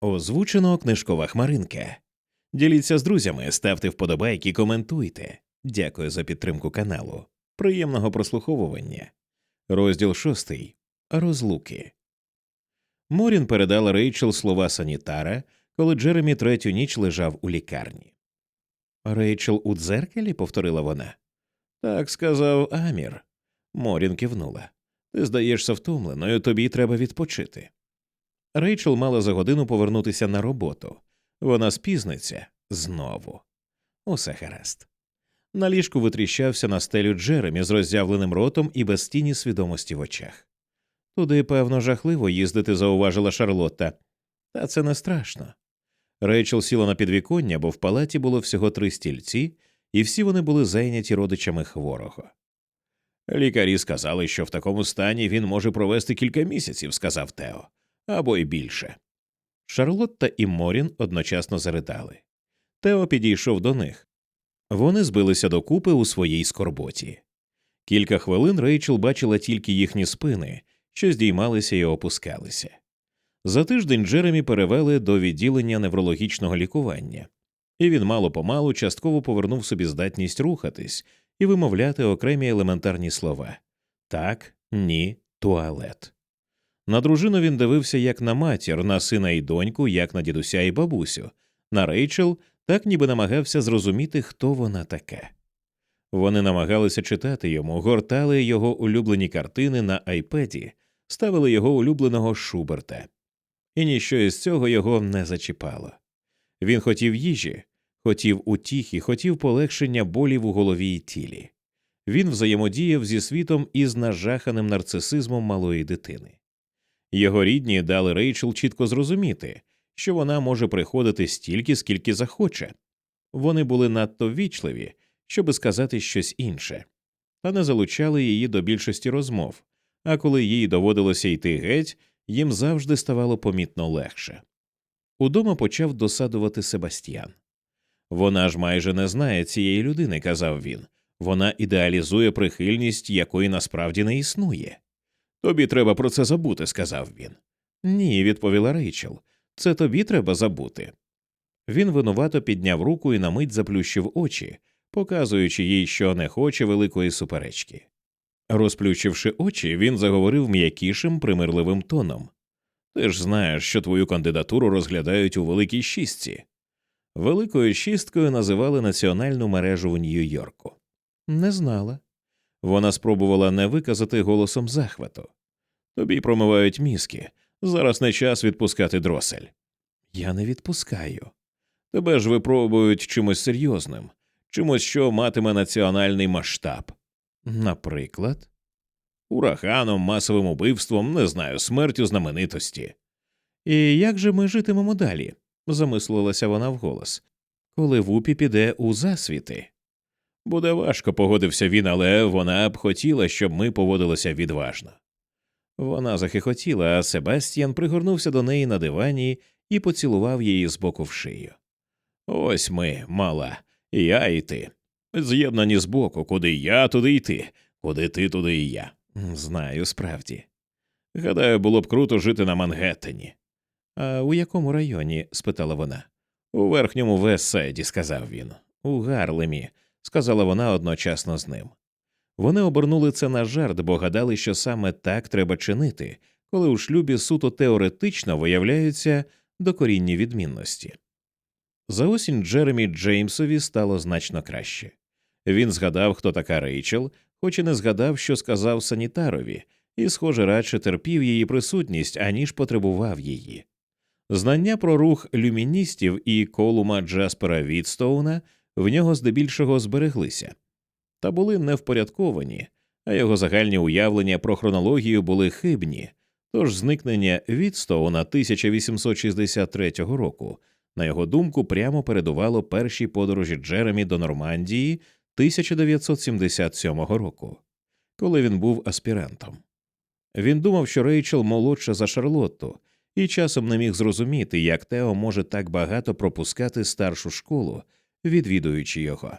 Озвучено книжкова хмаринка. Діліться з друзями, ставте вподобайки, коментуйте. Дякую за підтримку каналу. Приємного прослуховування. Розділ шостий. Розлуки. Морін передала Рейчел слова санітара, коли Джеремі третю ніч лежав у лікарні. Рейчел у дзеркалі, повторила вона. Так сказав Амір. Морін кивнула. Ти здаєшся втомленою, тобі треба відпочити. Рейчел мала за годину повернутися на роботу. Вона спізниться знову. Усе гаразд. На ліжку витріщався на стелю Джеремі з роззявленим ротом і без тіні свідомості в очах. Туди, певно, жахливо їздити, зауважила Шарлотта. Та це не страшно. Рейчел сіла на підвіконня, бо в палаті було всього три стільці, і всі вони були зайняті родичами хворого. Лікарі сказали, що в такому стані він може провести кілька місяців, сказав Тео, або й більше. Шарлотта і Морін одночасно заридали. Тео підійшов до них. Вони збилися докупи у своїй скорботі. Кілька хвилин Рейчел бачила тільки їхні спини, що здіймалися і опускалися. За тиждень Джеремі перевели до відділення неврологічного лікування, і він мало помалу частково повернув собі здатність рухатись і вимовляти окремі елементарні слова так, ні, туалет. На дружину він дивився як на матір, на сина і доньку, як на дідуся і бабусю, на Рейчел так ніби намагався зрозуміти, хто вона така. Вони намагалися читати йому, гортали його улюблені картини на айпеді, ставили його улюбленого Шуберта. І ніщо із цього його не зачіпало. Він хотів їжі, хотів утіхи, хотів полегшення болів у голові і тілі. Він взаємодіяв зі світом із нажаханим нарцисизмом малої дитини. Його рідні дали Рейчел чітко зрозуміти, що вона може приходити стільки, скільки захоче. Вони були надто ввічливі, щоби сказати щось інше, та не залучали її до більшості розмов, а коли їй доводилося йти геть, їм завжди ставало помітно легше. Удома почав досадувати Себастьян. Вона ж майже не знає цієї людини, казав він. Вона ідеалізує прихильність, якої насправді не існує. Тобі треба про це забути, сказав він. Ні, відповіла Рейчел. Це тобі треба забути. Він винувато підняв руку і на мить заплющив очі, показуючи їй, що не хоче великої суперечки. Розплющивши очі, він заговорив м'якішим, примирливим тоном. Ти ж знаєш, що твою кандидатуру розглядають у великій шістці. Великою шісткою називали національну мережу в Нью-Йорку. Не знала. Вона спробувала не виказати голосом захвату. Тобі промивають мізки. Зараз не час відпускати дросель. Я не відпускаю. Тебе ж випробують чимось серйозним, чимось, що матиме національний масштаб. Наприклад, ураганом, масовим убивством, не знаю, смертю знаменитості. І як же ми житимемо далі? замислилася вона вголос, коли вупі піде у засвіти. Буде важко, погодився він, але вона б хотіла, щоб ми поводилися відважно. Вона захихотіла, а Себастьян пригорнувся до неї на дивані і поцілував її з боку в шию. Ось ми, мала, я і ти. З'єднані збоку, куди я, туди й ти, куди ти, туди і я. Знаю, справді. Гадаю, було б круто жити на Мангеттені. А у якому районі? спитала вона. У верхньому Вессайді, сказав він. У Гарлемі, сказала вона одночасно з ним. Вони обернули це на жарт, бо гадали, що саме так треба чинити, коли у шлюбі суто теоретично виявляються докорінні відмінності. За осінь Джеремі Джеймсові стало значно краще. Він згадав, хто така Рейчел, хоч і не згадав, що сказав санітарові, і, схоже, радше терпів її присутність, аніж потребував її. Знання про рух люміністів і колума Джаспера Відстоуна в нього здебільшого збереглися, та були невпорядковані, а його загальні уявлення про хронологію були хибні, тож зникнення Відстоуна 1863 року, на його думку, прямо передувало першій подорожі Джеремі до Нормандії 1977 року, коли він був аспірантом. Він думав, що Рейчел молодша за Шарлотту, і часом не міг зрозуміти, як Тео може так багато пропускати старшу школу, відвідуючи його.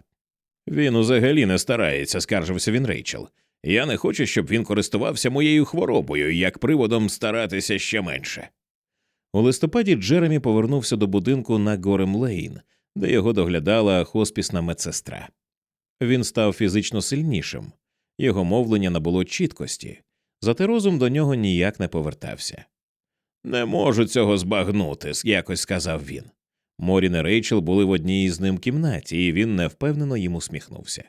Він узагалі не старається, скаржився він Рейчел. Я не хочу, щоб він користувався моєю хворобою як приводом старатися ще менше. У листопаді Джеремі повернувся до будинку на Горем Лейн, де його доглядала хоспісна медсестра. Він став фізично сильнішим, його мовлення набуло чіткості, зате розум до нього ніяк не повертався. Не можу цього збагнути, якось сказав він. Морін і Рейчел були в одній із ним кімнаті, і він невпевнено їм усміхнувся.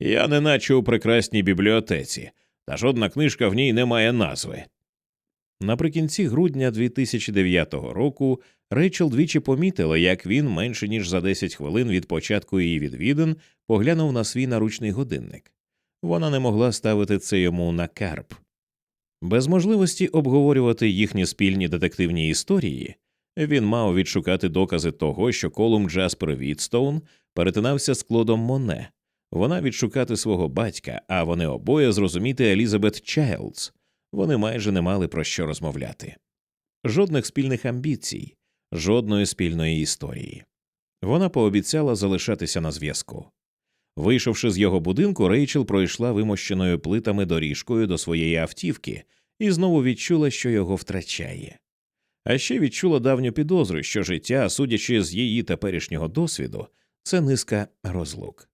Я неначе у прекрасній бібліотеці, та жодна книжка в ній не має назви. Наприкінці грудня 2009 року Рейчел двічі помітила, як він менше ніж за 10 хвилин від початку її відвідин поглянув на свій наручний годинник. Вона не могла ставити це йому на карп. Без можливості обговорювати їхні спільні детективні історії, він мав відшукати докази того, що Колум Джаспер Вітстоун перетинався з Клодом Моне, вона відшукати свого батька, а вони обоє зрозуміти Елізабет Чайлдс. Вони майже не мали про що розмовляти. Жодних спільних амбіцій, жодної спільної історії. Вона пообіцяла залишатися на зв'язку. Вийшовши з його будинку, Рейчел пройшла вимощеною плитами доріжкою до своєї автівки і знову відчула, що його втрачає. А ще відчула давню підозру, що життя, судячи з її теперішнього досвіду, це низка розлук.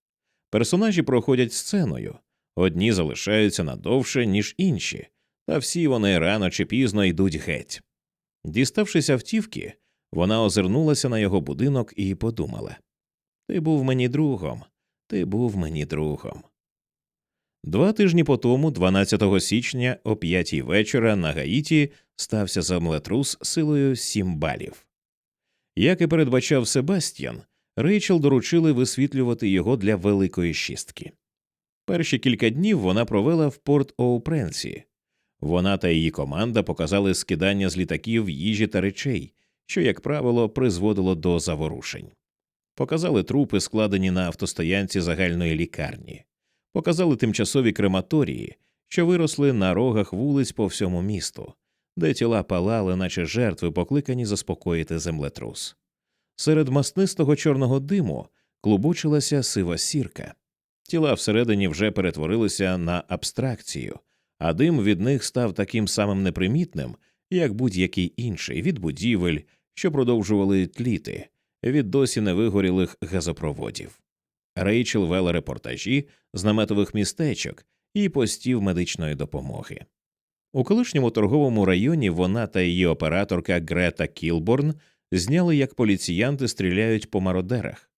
Персонажі проходять сценою, одні залишаються надовше, ніж інші, та всі вони рано чи пізно йдуть геть. Діставшись автівки, вона озирнулася на його будинок і подумала Ти був мені другом, ти був мені другом. Два тижні по тому, 12 січня, о п'ятій вечора, на Гаїті стався землетрус силою сім балів. Як і передбачав Себастьян, Рейчел доручили висвітлювати його для великої шістки. Перші кілька днів вона провела в порт Оупренсі. Вона та її команда показали скидання з літаків їжі та речей, що, як правило, призводило до заворушень. Показали трупи, складені на автостоянці загальної лікарні, показали тимчасові крематорії, що виросли на рогах вулиць по всьому місту, де тіла палали, наче жертви, покликані заспокоїти землетрус. Серед маснистого чорного диму клубочилася сива сірка. Тіла всередині вже перетворилися на абстракцію, а дим від них став таким самим непримітним, як будь-який інший від будівель, що продовжували тліти, від досі невигорілих газопроводів. Рейчел вела репортажі з наметових містечок і постів медичної допомоги. У колишньому торговому районі вона та її операторка Грета Кілборн зняли, як поліціянти стріляють по мародерах,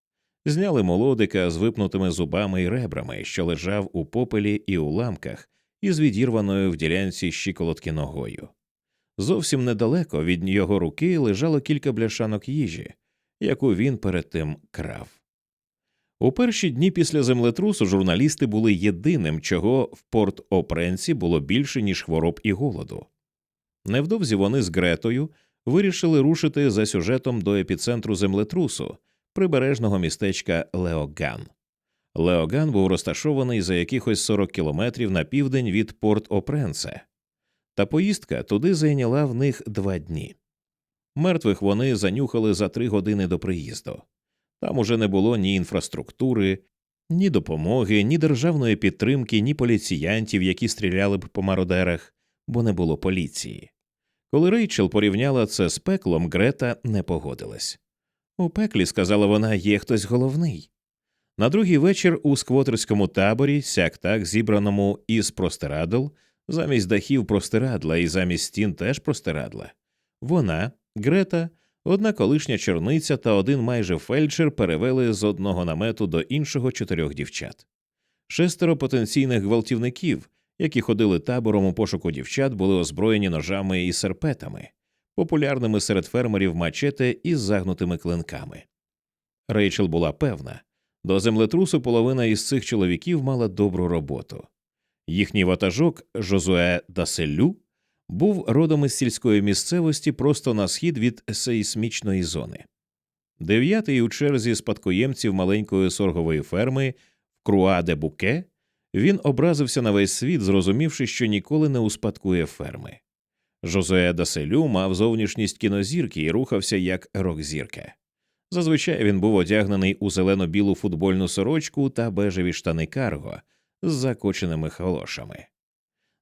зняли молодика з випнутими зубами і ребрами, що лежав у попелі і уламках, із відірваною в ділянці щиколотки ногою. Зовсім недалеко від його руки лежало кілька бляшанок їжі, яку він перед тим крав. У перші дні після землетрусу журналісти були єдиним, чого в порт Опренсі було більше, ніж хвороб і голоду. Невдовзі вони з Гретою вирішили рушити за сюжетом до епіцентру землетрусу прибережного містечка Леоган. Леоган був розташований за якихось 40 кілометрів на південь від Порт Опренсе, та поїздка туди зайняла в них два дні. Мертвих вони занюхали за три години до приїзду. Там уже не було ні інфраструктури, ні допомоги, ні державної підтримки, ні поліціянтів, які стріляли б по мародерах, бо не було поліції. Коли Рейчел порівняла це з пеклом, Грета не погодилась. У пеклі, сказала вона, є хтось головний. На другий вечір у сквотерському таборі, сяк так зібраному із простирадл, замість дахів простирадла і замість стін теж простирадла. Вона, Грета, одна колишня черниця та один майже фельдшер перевели з одного намету до іншого чотирьох дівчат. Шестеро потенційних гвалтівників, які ходили табором у пошуку дівчат, були озброєні ножами і серпетами, популярними серед фермерів мачете із загнутими клинками. Рейчел була певна. До землетрусу половина із цих чоловіків мала добру роботу. Їхній ватажок Жозуе Даселю був родом із сільської місцевості просто на схід від сейсмічної зони. Дев'ятий у черзі спадкоємців маленької соргової ферми в Круа де Буке він образився на весь світ, зрозумівши, що ніколи не успадкує ферми. Жозуе Даселю мав зовнішність кінозірки і рухався як рок-зірка. Зазвичай він був одягнений у зелено-білу футбольну сорочку та бежеві штани карго з закоченими холошами.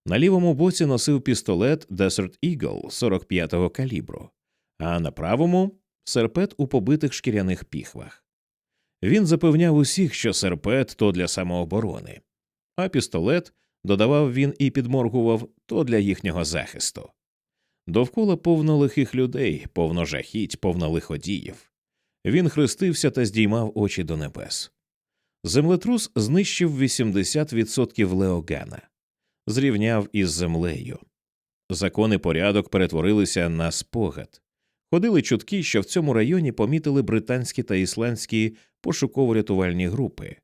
На лівому боці носив пістолет Desert Eagle 45-го калібру, а на правому серпет у побитих шкіряних піхвах. Він запевняв усіх, що серпет то для самооборони, а пістолет, додавав він і підморгував, то для їхнього захисту. Довкола повно лихих людей, повно жахіть, повно лиходіїв. Він хрестився та здіймав очі до небес. Землетрус знищив 80% Леогана, зрівняв із землею. Закон і порядок перетворилися на спогад. Ходили чутки, що в цьому районі помітили британські та ісландські пошуково-рятувальні групи.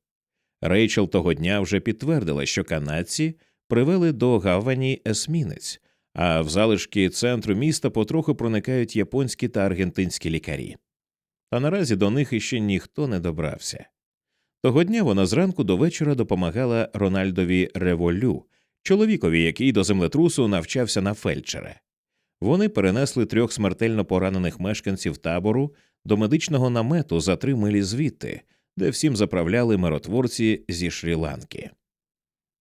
Рейчел того дня вже підтвердила, що канадці привели до гавані есмінець, а в залишки центру міста потроху проникають японські та аргентинські лікарі. Та наразі до них іще ніхто не добрався. Того дня вона зранку до вечора допомагала Рональдові Револю, чоловікові, який до землетрусу навчався на фельдшера. Вони перенесли трьох смертельно поранених мешканців табору до медичного намету за три милі звідти, де всім заправляли миротворці зі Шрі-Ланки.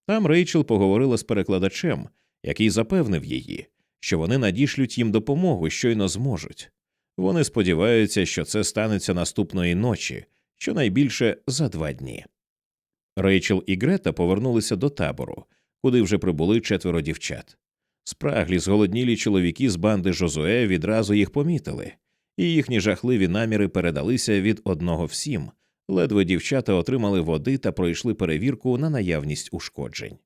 Там Рейчел поговорила з перекладачем, який запевнив її, що вони надішлють їм допомогу, щойно зможуть. Вони сподіваються, що це станеться наступної ночі, щонайбільше за два дні. Рейчел і Грета повернулися до табору, куди вже прибули четверо дівчат. Спраглі, зголоднілі чоловіки з банди Жозуе відразу їх помітили, і їхні жахливі наміри передалися від одного всім. Ледве дівчата отримали води та пройшли перевірку на наявність ушкоджень.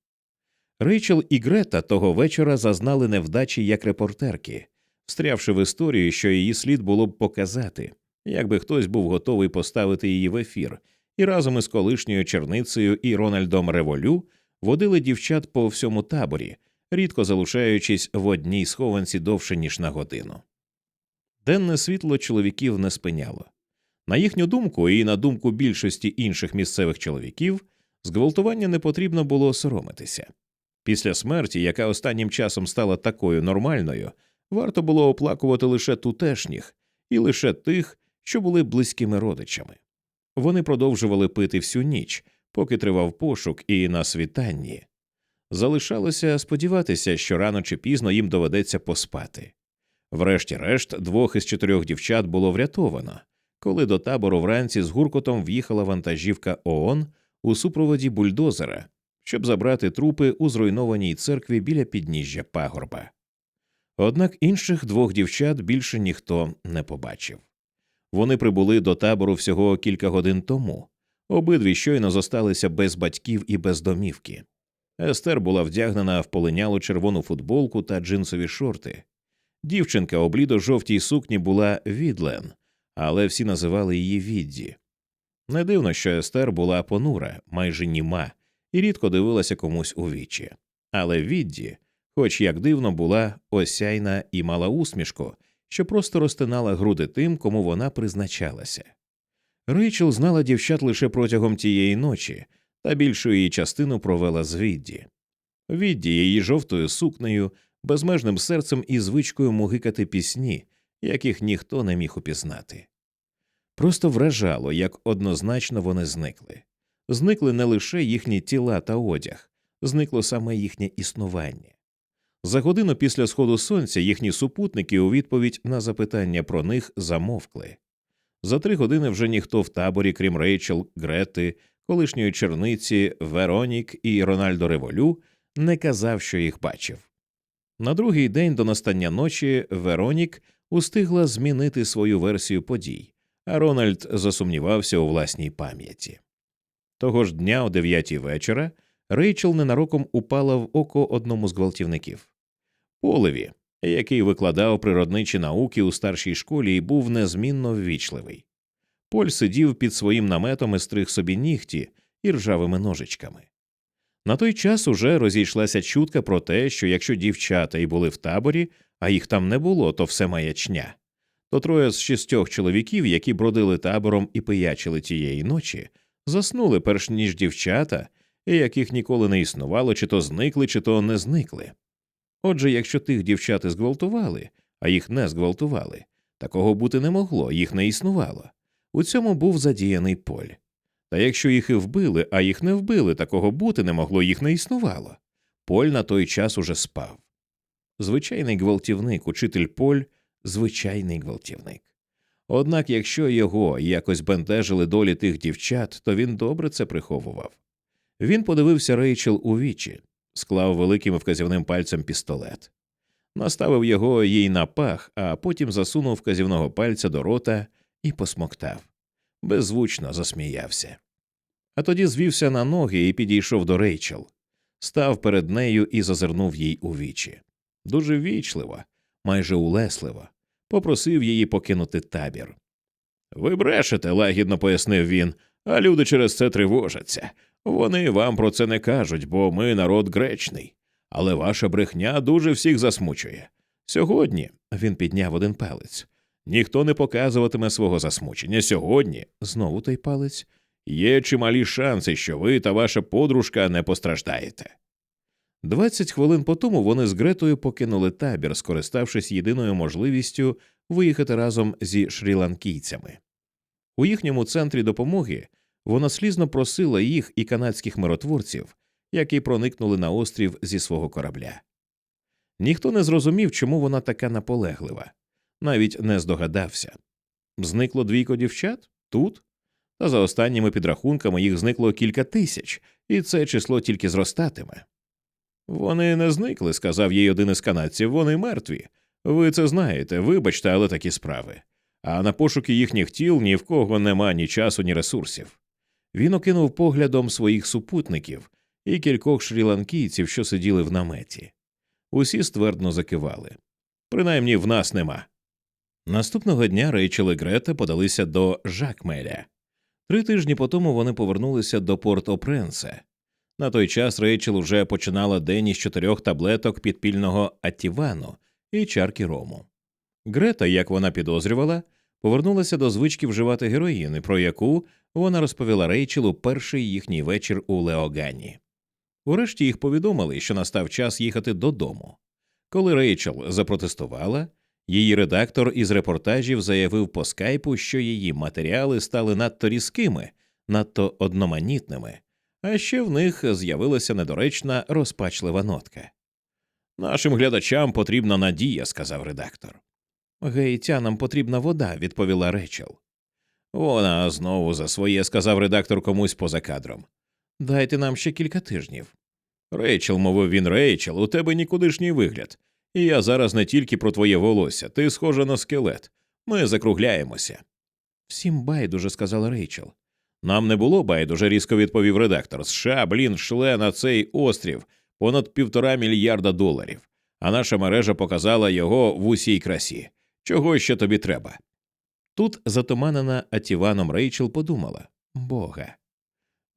Рейчел і Грета того вечора зазнали невдачі як репортерки, встрявши в історію, що її слід було б показати, якби хтось був готовий поставити її в ефір, і разом із колишньою черницею і Рональдом Револю водили дівчат по всьому таборі, рідко залишаючись в одній схованці довше ніж на годину. Денне світло чоловіків не спиняло. На їхню думку, і на думку більшості інших місцевих чоловіків, зґвалтування не потрібно було соромитися. Після смерті, яка останнім часом стала такою нормальною, варто було оплакувати лише тутешніх і лише тих, що були близькими родичами. Вони продовжували пити всю ніч, поки тривав пошук, і на світанні. Залишалося сподіватися, що рано чи пізно їм доведеться поспати. Врешті-решт, двох із чотирьох дівчат було врятовано, коли до табору вранці з гуркотом в'їхала вантажівка ООН у супроводі бульдозера, щоб забрати трупи у зруйнованій церкві біля підніжжя пагорба. Однак інших двох дівчат більше ніхто не побачив. Вони прибули до табору всього кілька годин тому, обидві щойно зосталися без батьків і без домівки. Естер була вдягнена в полинялу червону футболку та джинсові шорти. Дівчинка у блідо-жовтій сукні була Відлен, але всі називали її Відді. Не дивно, що Естер була понура, майже німа, і рідко дивилася комусь у вічі. Але Відді, хоч як дивно, була осяйна і мала усмішку, що просто розтинала груди тим, кому вона призначалася. Рейчел знала дівчат лише протягом тієї ночі, та більшу її частину провела з Відді. Відді її жовтою сукнею, безмежним серцем і звичкою мугикати пісні, яких ніхто не міг упізнати. Просто вражало, як однозначно вони зникли. Зникли не лише їхні тіла та одяг, зникло саме їхнє існування. За годину після сходу сонця їхні супутники у відповідь на запитання про них замовкли. За три години вже ніхто в таборі, крім Рейчел, Грети, колишньої черниці Веронік і Рональдо Револю, не казав, що їх бачив. На другий день до настання ночі Веронік устигла змінити свою версію подій, а Рональд засумнівався у власній пам'яті. Того ж дня, о дев'ятій вечора, Рейчел ненароком упала в око одному з гвалтівників. Полеві, який викладав природничі науки у старшій школі і був незмінно ввічливий. Поль сидів під своїм наметом і стриг собі нігті і ржавими ножичками. На той час уже розійшлася чутка про те, що якщо дівчата й були в таборі, а їх там не було, то все маячня. То троє з шістьох чоловіків, які бродили табором і пиячили тієї ночі, заснули перш ніж дівчата, яких ніколи не існувало, чи то зникли, чи то не зникли. Отже, якщо тих дівчат зґвалтували, а їх не зґвалтували, такого бути не могло, їх не існувало. У цьому був задіяний поль. Та якщо їх і вбили, а їх не вбили, такого бути не могло, їх не існувало. Поль на той час уже спав. Звичайний гвалтівник, учитель Поль, звичайний гвалтівник. Однак, якщо його якось бентежили долі тих дівчат, то він добре це приховував. Він подивився Рейчел у вічі, склав великим вказівним пальцем пістолет, наставив його їй на пах, а потім засунув вказівного пальця до рота і посмоктав. Беззвучно засміявся. А тоді звівся на ноги і підійшов до Рейчел, став перед нею і зазирнув їй у вічі. Дуже вічливо, майже улесливо, попросив її покинути табір. Ви брешете, лагідно пояснив він, а люди через це тривожаться. Вони вам про це не кажуть, бо ми народ гречний. Але ваша брехня дуже всіх засмучує. Сьогодні він підняв один палець. Ніхто не показуватиме свого засмучення. Сьогодні, знову той палець, є чималі шанси, що ви та ваша подружка не постраждаєте. Двадцять хвилин по тому вони з Гретою покинули табір, скориставшись єдиною можливістю виїхати разом зі шрі-ланкійцями. У їхньому центрі допомоги вона слізно просила їх і канадських миротворців, які проникнули на острів зі свого корабля. Ніхто не зрозумів, чому вона така наполеглива, навіть не здогадався. Зникло двійко дівчат тут, та за останніми підрахунками їх зникло кілька тисяч, і це число тільки зростатиме. Вони не зникли, сказав їй один із канадців, вони мертві. Ви це знаєте, вибачте, але такі справи. А на пошуки їхніх тіл ні в кого нема ні часу, ні ресурсів. Він окинув поглядом своїх супутників і кількох шрі-ланкійців, що сиділи в наметі. Усі ствердно закивали. Принаймні в нас нема. Наступного дня Рейчел і Грета подалися до Жакмеля. Три тижні по тому вони повернулися до порт Опренсе. На той час Рейчел уже починала день із чотирьох таблеток підпільного атівану і чарки рому. Грета, як вона підозрювала, повернулася до звички вживати героїни, про яку вона розповіла Рейчелу перший їхній вечір у Леогані. Урешті їх повідомили, що настав час їхати додому. Коли Рейчел запротестувала, її редактор із репортажів заявив по скайпу, що її матеріали стали надто різкими, надто одноманітними, а ще в них з'явилася недоречна розпачлива нотка. Нашим глядачам потрібна надія, сказав редактор. Гаїтянам потрібна вода, відповіла Рейчел. Вона знову за своє, сказав редактор комусь поза кадром. Дайте нам ще кілька тижнів. Рейчел, мовив він, Рейчел, у тебе нікудишній вигляд. І я зараз не тільки про твоє волосся, ти схожа на скелет. Ми закругляємося. Всім байдуже, сказала Рейчел. Нам не було байдуже, різко відповів редактор. США, блін, шле на цей острів понад півтора мільярда доларів, а наша мережа показала його в усій красі. Чого ще тобі треба? Тут затуманена Атіваном Рейчел подумала Бога.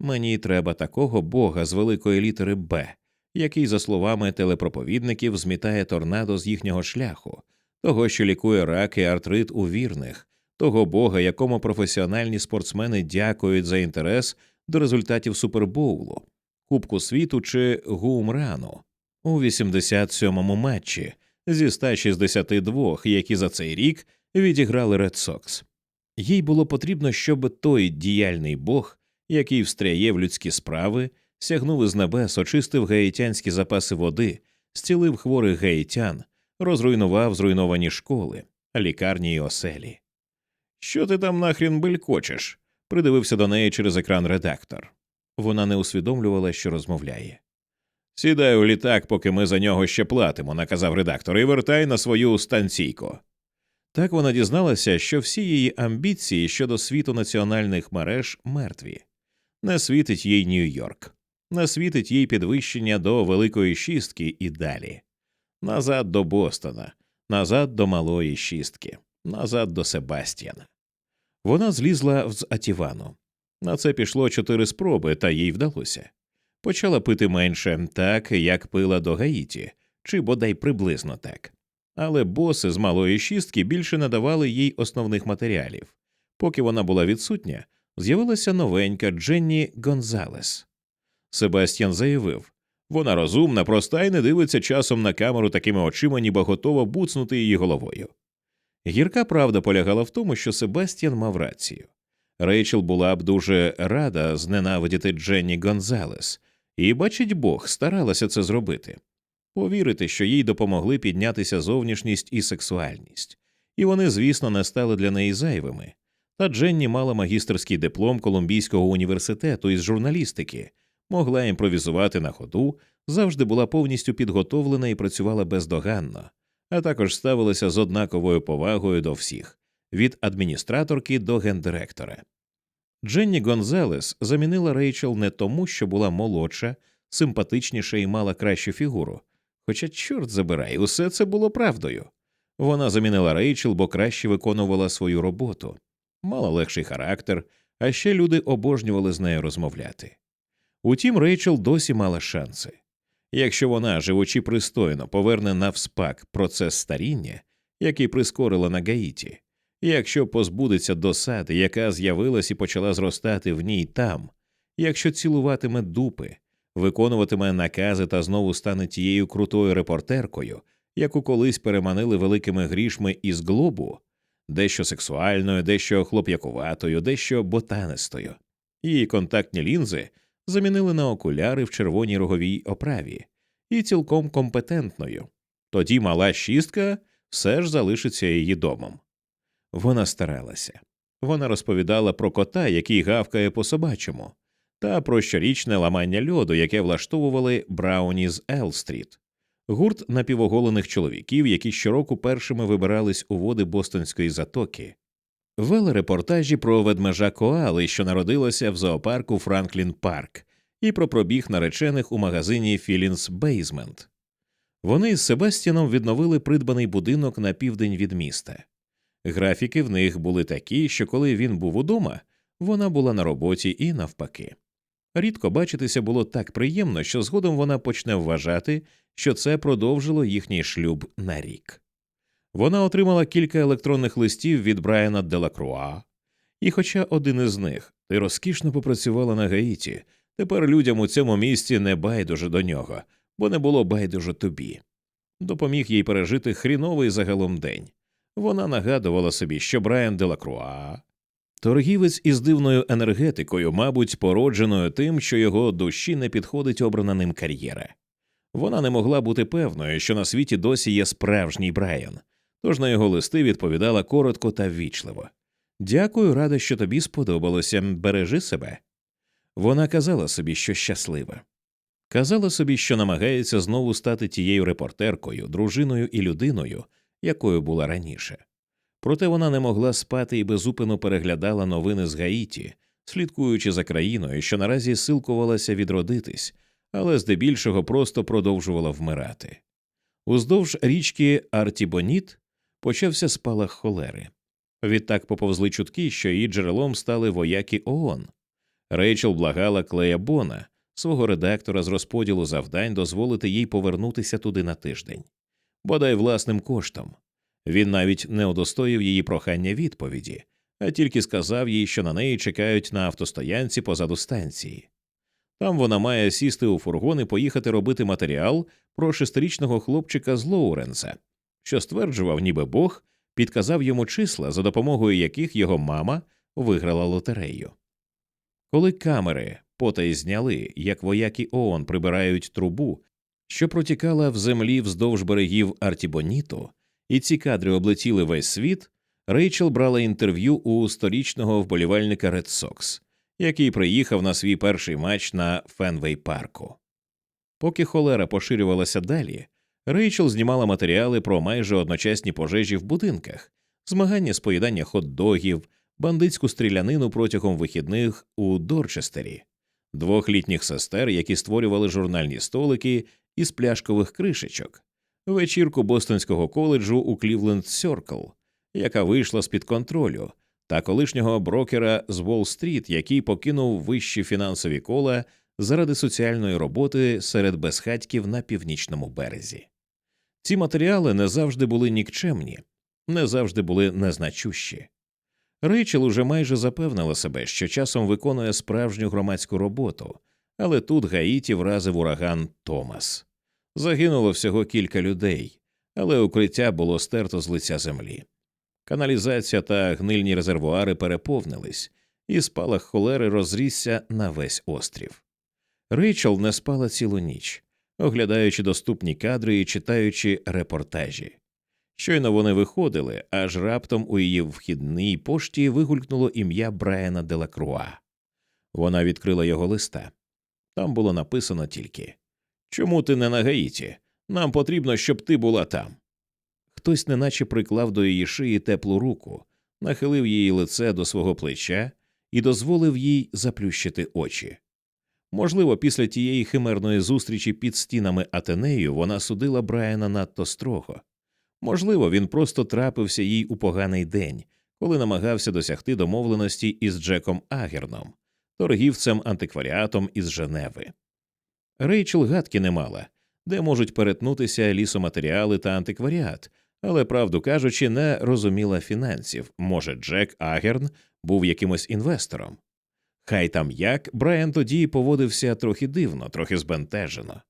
Мені треба такого бога з великої літери Б, який, за словами телепроповідників, змітає торнадо з їхнього шляху, того, що лікує рак і артрит у вірних, того бога, якому професіональні спортсмени дякують за інтерес до результатів супербоулу, Кубку світу чи гумрану у 87-му матчі зі 162, які за цей рік відіграли Ред Сокс. Їй було потрібно, щоб той діяльний бог, який встряє в людські справи, сягнув із небес, очистив гаїтянські запаси води, зцілив хворих гаїтян, розруйнував зруйновані школи, лікарні й оселі. Що ти там нахрін белькочеш? придивився до неї через екран редактор. Вона не усвідомлювала, що розмовляє. Сідай у літак, поки ми за нього ще платимо, наказав редактор, і вертай на свою станційку. Так вона дізналася, що всі її амбіції щодо світу національних мереж мертві. Не світить їй Нью-Йорк, не світить їй підвищення до Великої шістки і далі, назад до Бостона, назад до Малої шістки, назад до Себастьяна. Вона злізла з Атівану. На це пішло чотири спроби, та їй вдалося. Почала пити менше, так як пила до Гаїті, чи бодай приблизно так. Але боси з малої шістки більше не давали їй основних матеріалів. Поки вона була відсутня, з'явилася новенька Дженні Гонзалес. Себастьян заявив вона розумна, проста і не дивиться часом на камеру такими очима, ніби готова буцнути її головою. Гірка правда полягала в тому, що Себастьян мав рацію. Рейчел була б дуже рада зненавидіти Дженні Гонзалес, і, бачить Бог, старалася це зробити повірити, що їй допомогли піднятися зовнішність і сексуальність, і вони, звісно, не стали для неї зайвими. Та Дженні мала магістерський диплом Колумбійського університету із журналістики, могла імпровізувати на ходу, завжди була повністю підготовлена і працювала бездоганно, а також ставилася з однаковою повагою до всіх від адміністраторки до гендиректора. Дженні Гонзалес замінила Рейчел не тому, що була молодша, симпатичніша і мала кращу фігуру. Хоча, чорт забирай, усе це було правдою. Вона замінила Рейчел, бо краще виконувала свою роботу, мала легший характер, а ще люди обожнювали з нею розмовляти. Утім, Рейчел досі мала шанси. Якщо вона, живучи пристойно, поверне навспак процес старіння, який прискорила на Гаїті, якщо позбудеться досади, яка з'явилась і почала зростати в ній там, якщо цілуватиме дупи, виконуватиме накази та знову стане тією крутою репортеркою, яку колись переманили великими грішми із глобу, дещо сексуальною, дещо хлоп'якуватою, дещо ботанистою. Її контактні лінзи замінили на окуляри в червоній роговій оправі і цілком компетентною. Тоді мала шістка все ж залишиться її домом. Вона старалася. Вона розповідала про кота, який гавкає по собачому, та про щорічне ламання льоду, яке влаштовували Брауні з Елстріт, гурт напівоголених чоловіків, які щороку першими вибирались у води Бостонської затоки, вели репортажі про ведмежа Коали, що народилася в зоопарку Франклін Парк, і про пробіг наречених у магазині Філінс Бейзмент. Вони з Себастіном відновили придбаний будинок на південь від міста. Графіки в них були такі, що коли він був удома, вона була на роботі і навпаки. Рідко бачитися було так приємно, що згодом вона почне вважати, що це продовжило їхній шлюб на рік. Вона отримала кілька електронних листів від Брайана Делакруа, і, хоча один із них ти розкішно попрацювала на Гаїті, тепер людям у цьому місті не байдуже до нього, бо не було байдуже тобі. Допоміг їй пережити хріновий загалом день. Вона нагадувала собі, що Брайан Делакруа торгівець із дивною енергетикою, мабуть, породженою тим, що його душі не підходить обрана ним кар'єра. Вона не могла бути певною, що на світі досі є справжній Брайан, тож на його листи відповідала коротко та ввічливо. Дякую, рада, що тобі сподобалося. Бережи себе. Вона казала собі, що щаслива. Казала собі, що намагається знову стати тією репортеркою, дружиною і людиною, якою була раніше. Проте вона не могла спати і безупину переглядала новини з Гаїті, слідкуючи за країною, що наразі силкувалася відродитись, але здебільшого просто продовжувала вмирати. Уздовж річки Артібоніт почався спалах холери. Відтак поповзли чутки, що її джерелом стали вояки ООН. Рейчел благала Клея Бона, свого редактора з розподілу завдань, дозволити їй повернутися туди на тиждень, бодай власним коштом. Він навіть не удостоїв її прохання відповіді, а тільки сказав їй, що на неї чекають на автостоянці позаду станції. Там вона має сісти у фургон і поїхати робити матеріал про шестирічного хлопчика з Лоуренса, що стверджував, ніби Бог підказав йому числа, за допомогою яких його мама виграла лотерею. Коли камери потай зняли, як вояки ООН прибирають трубу, що протікала в землі вздовж берегів Артібоніту, і ці кадри облетіли весь світ, Рейчел брала інтерв'ю у сторічного вболівальника Red Sox, який приїхав на свій перший матч на Фенвей парку. Поки холера поширювалася далі, Рейчел знімала матеріали про майже одночасні пожежі в будинках, змагання з поїдання хот-догів, бандитську стрілянину протягом вихідних у Дорчестері, двох літніх сестер, які створювали журнальні столики із пляшкових кришечок, вечірку Бостонського коледжу у Клівленд Сьоркл, яка вийшла з під контролю, та колишнього брокера з Уолл-стріт, який покинув вищі фінансові кола заради соціальної роботи серед безхатьків на північному березі. Ці матеріали не завжди були нікчемні, не завжди були незначущі. Рейчел уже майже запевнила себе, що часом виконує справжню громадську роботу, але тут Гаїті вразив ураган Томас. Загинуло всього кілька людей, але укриття було стерто з лиця землі. Каналізація та гнильні резервуари переповнились, і спалах холери розрісся на весь острів. Рейчел не спала цілу ніч, оглядаючи доступні кадри і читаючи репортажі. Щойно вони виходили, аж раптом у її вхідній пошті вигулькнуло ім'я Брайана Делакруа. Вона відкрила його листа. Там було написано тільки Чому ти не на Гаїті? Нам потрібно, щоб ти була там. Хтось неначе приклав до її шиї теплу руку, нахилив її лице до свого плеча і дозволив їй заплющити очі. Можливо, після тієї химерної зустрічі під стінами Атенею вона судила Брайана надто строго. Можливо, він просто трапився їй у поганий день, коли намагався досягти домовленості із Джеком Агерном, торгівцем антикваріатом із Женеви. Рейчел гадки не мала, де можуть перетнутися лісоматеріали та антикваріат, але, правду кажучи, не розуміла фінансів. Може, Джек Агерн був якимось інвестором. Хай там як, Брайан тоді поводився трохи дивно, трохи збентежено.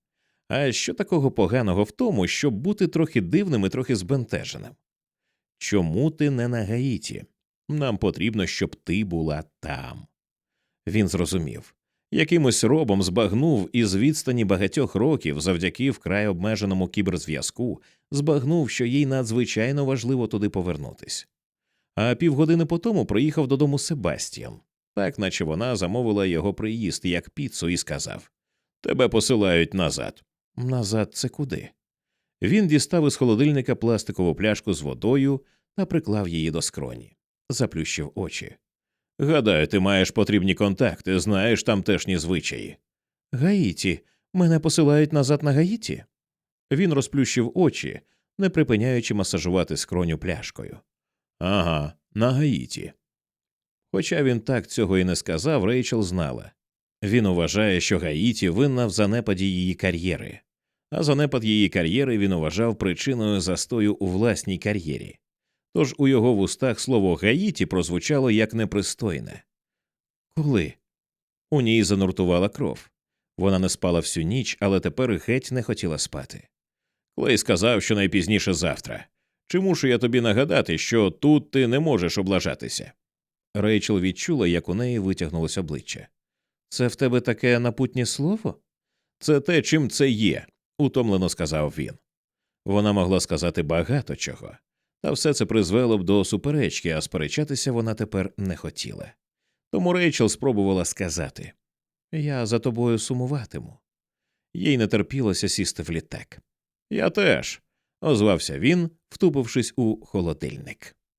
А що такого поганого в тому, щоб бути трохи дивним і трохи збентеженим? Чому ти не на Гаїті? Нам потрібно, щоб ти була там. Він зрозумів. Якимось робом збагнув із відстані багатьох років, завдяки вкрай обмеженому кіберзв'язку, збагнув, що їй надзвичайно важливо туди повернутись. А півгодини по тому приїхав додому Себастьян, так наче вона замовила його приїзд як піцу, і сказав Тебе посилають назад. Назад це куди? Він дістав із холодильника пластикову пляшку з водою та приклав її до скроні, заплющив очі. Гадаю, ти маєш потрібні контакти, знаєш тамтешні звичаї. Гаїті, мене посилають назад на Гаїті. Він розплющив очі, не припиняючи масажувати скроню пляшкою. Ага, на Гаїті. Хоча він так цього і не сказав, Рейчел знала. Він вважає, що Гаїті винна в занепаді її кар'єри, а занепад її кар'єри він вважав причиною застою у власній кар'єрі. Тож у його вустах слово Гаїті прозвучало як непристойне. Коли? У ній зануртувала кров. Вона не спала всю ніч, але тепер геть не хотіла спати. Клей сказав, що найпізніше завтра. Чи мушу я тобі нагадати, що тут ти не можеш облажатися? Рейчел відчула, як у неї витягнулося обличчя. Це в тебе таке напутнє слово? Це те, чим це є, утомлено сказав він. Вона могла сказати багато чого, та все це призвело б до суперечки, а сперечатися вона тепер не хотіла. Тому Рейчел спробувала сказати Я за тобою сумуватиму. Їй не терпілося сісти в літак. Я теж, озвався він, втупившись у холодильник.